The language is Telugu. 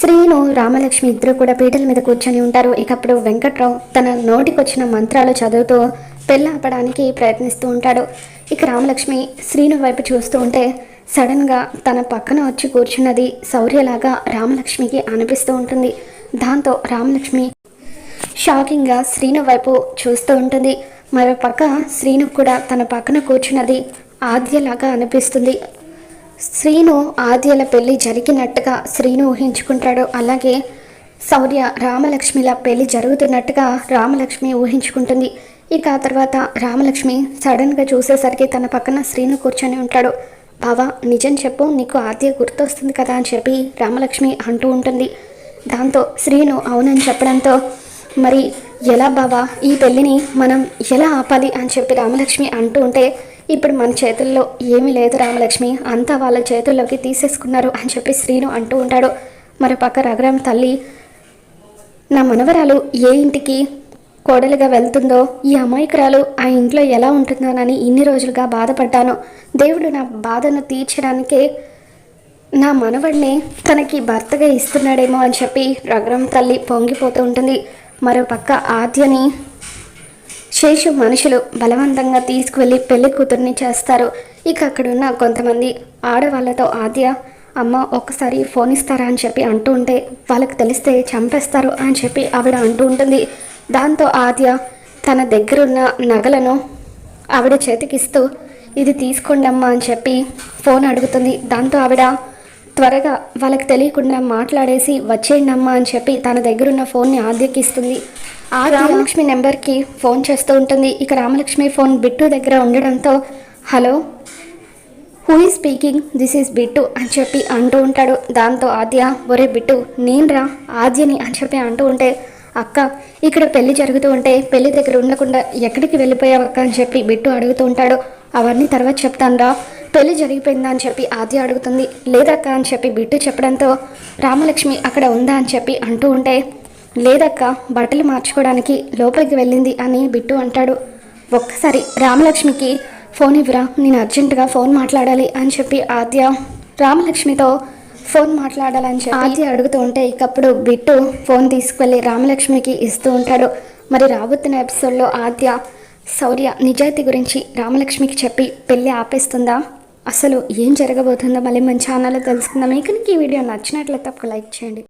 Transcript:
శ్రీను రామలక్ష్మి ఇద్దరు కూడా పీటల మీద కూర్చొని ఉంటారు. ఇకప్పుడు వెంకట్రావు తన నోటికొచ్చిన మంత్రాలు చదువుతూ పెళ్ళి ఆపడానికి ప్రయత్నిస్తూ ఉంటాడు. ఇక రామలక్ష్మి శ్రీను వైపు చూస్తూ ఉంటే సడన్గా తన పక్కన వచ్చి కూర్చున్నది శౌర్యలాగా రామలక్ష్మికి అనిపిస్తూ ఉంటుంది. దాంతో రామలక్ష్మి షాకింగ్గా శ్రీను వైపు చూస్తూ ఉంటుంది. మరో పక్క శ్రీను కూడా తన పక్కన కూర్చున్నది ఆద్యలాగా అనిపిస్తుంది. శ్రీను ఆద్యల పెళ్ళి జరిగినట్టుగా శ్రీను ఊహించుకుంటాడు. అలాగే శౌర్య రామలక్ష్మిల పెళ్ళి జరుగుతున్నట్టుగా రామలక్ష్మి ఊహించుకుంటుంది. ఇక ఆ తర్వాత రామలక్ష్మి సడన్గా చూసేసరికి తన పక్కన శ్రీను కూర్చొని ఉంటాడు. బావా నిజం చెప్పు నీకు ఆద్య గుర్తొస్తుంది కదా అని చెప్పి రామలక్ష్మి అంటూ ఉంటుంది. దాంతో శ్రీను అవునని చెప్పడంతో మరి ఎలా బావా ఈ పెళ్ళిని మనం ఎలా ఆపాలి అని చెప్పి రామలక్ష్మి అంటూ ఉంటే ఇప్పుడు మన చేతుల్లో ఏమీ లేదు రామలక్ష్మి. అంతా వాళ్ళ చేతుల్లోకి తీసేసుకున్నారు అని చెప్పి శ్రీను అంటూ ఉంటాడు. మరోపక్క రఘురామ్ తల్లి నా మనవరాలు ఏ ఇంటికి కోడలుగా వెళ్తుందో ఈ అమాయకురాలు ఆ ఇంట్లో ఎలా ఉంటుందోనని ఇన్ని రోజులుగా బాధపడ్డాను. దేవుడు నా బాధను తీర్చడానికే నా మనవడిని తనకి భర్తగా ఇస్తున్నాడేమో అని చెప్పి రఘురామ్ తల్లి పొంగిపోతూ ఉంటుంది. మరో పక్క ఆద్యని శేషు మనుషులు బలవంతంగా తీసుకువెళ్ళి పెళ్ళి కూతుర్ని చేస్తారు. ఇక అక్కడున్న కొంతమంది ఆడవాళ్ళతో ఆద్య అమ్మ ఒక్కసారి ఫోన్ ఇస్తారా అని చెప్పి అంటూ ఉంటే వాళ్ళకి తెలిస్తే చంపేస్తారు అని చెప్పి ఆవిడ అంటూ ఉంటుంది. దాంతో ఆద్య తన దగ్గరున్న నగలను ఆవిడ చేతికిస్తూ ఇది తీసుకోండమ్మా అని చెప్పి ఫోన్ అడుగుతుంది. దాంతో ఆవిడ త్వరగా వాళ్ళకి తెలియకుండా మాట్లాడేసి వచ్చేయండి అమ్మా అని చెప్పి తన దగ్గరున్న ఫోన్ని ఆద్యకి ఇస్తుంది ఆ రామలక్ష్మి నెంబర్కి ఫోన్ చేస్తూ ఉంటుంది. ఇక రామలక్ష్మి ఫోన్ బిట్టు దగ్గర ఉండడంతో hello who is speaking this is Bittu అని చెప్పి అంటూ ఉంటాడు. దాంతో ఆద్య ఒరే బిట్టు నేనురా ఆద్యని అని చెప్పి అంటూ ఉంటే అక్క ఇక్కడ పెళ్ళి జరుగుతూ ఉంటే పెళ్ళి దగ్గర ఉండకుండా ఎక్కడికి వెళ్ళిపోయావు అక్క? అని చెప్పి బిట్టు అడుగుతూ ఉంటాడు. అవన్నీ తర్వాత చెప్తానురా పెళ్ళి జరిగిపోయిందా అని చెప్పి ఆద్య అడుగుతుంది. లేదక్క అని చెప్పి బిట్టు చెప్పడంతో రామలక్ష్మి అక్కడ ఉందా అని చెప్పి అంటూ ఉంటే లేదక్క బట్టలు మార్చుకోవడానికి లోపలికి వెళ్ళింది అని బిట్టు అంటాడు. ఒక్కసారి రామలక్ష్మికి ఫోన్ ఇవ్వరా నేను అర్జెంటుగా ఫోన్ మాట్లాడాలి అని చెప్పి ఆద్య రామలక్ష్మితో ఫోన్ మాట్లాడాలని చెప్పి ఆద్య అడుగుతూ ఉంటే ఇకప్పుడు బిట్టు ఫోన్ తీసుకువెళ్ళి రామలక్ష్మికి ఇస్తూ ఉంటాడు. మరి రాబోతున్న ఎపిసోడ్లో ఆద్య శౌర్య నిజాయితీ గురించి రామలక్ష్మికి చెప్పి పెళ్ళి ఆపేస్తుందా? అసలు ఏం జరగబోతుందో మళ్ళీ మన ఛానల్లో తెలుసుకుందాం. మీకు ఈ వీడియో నచ్చినట్లయితే ఒక లైక్ చేయండి.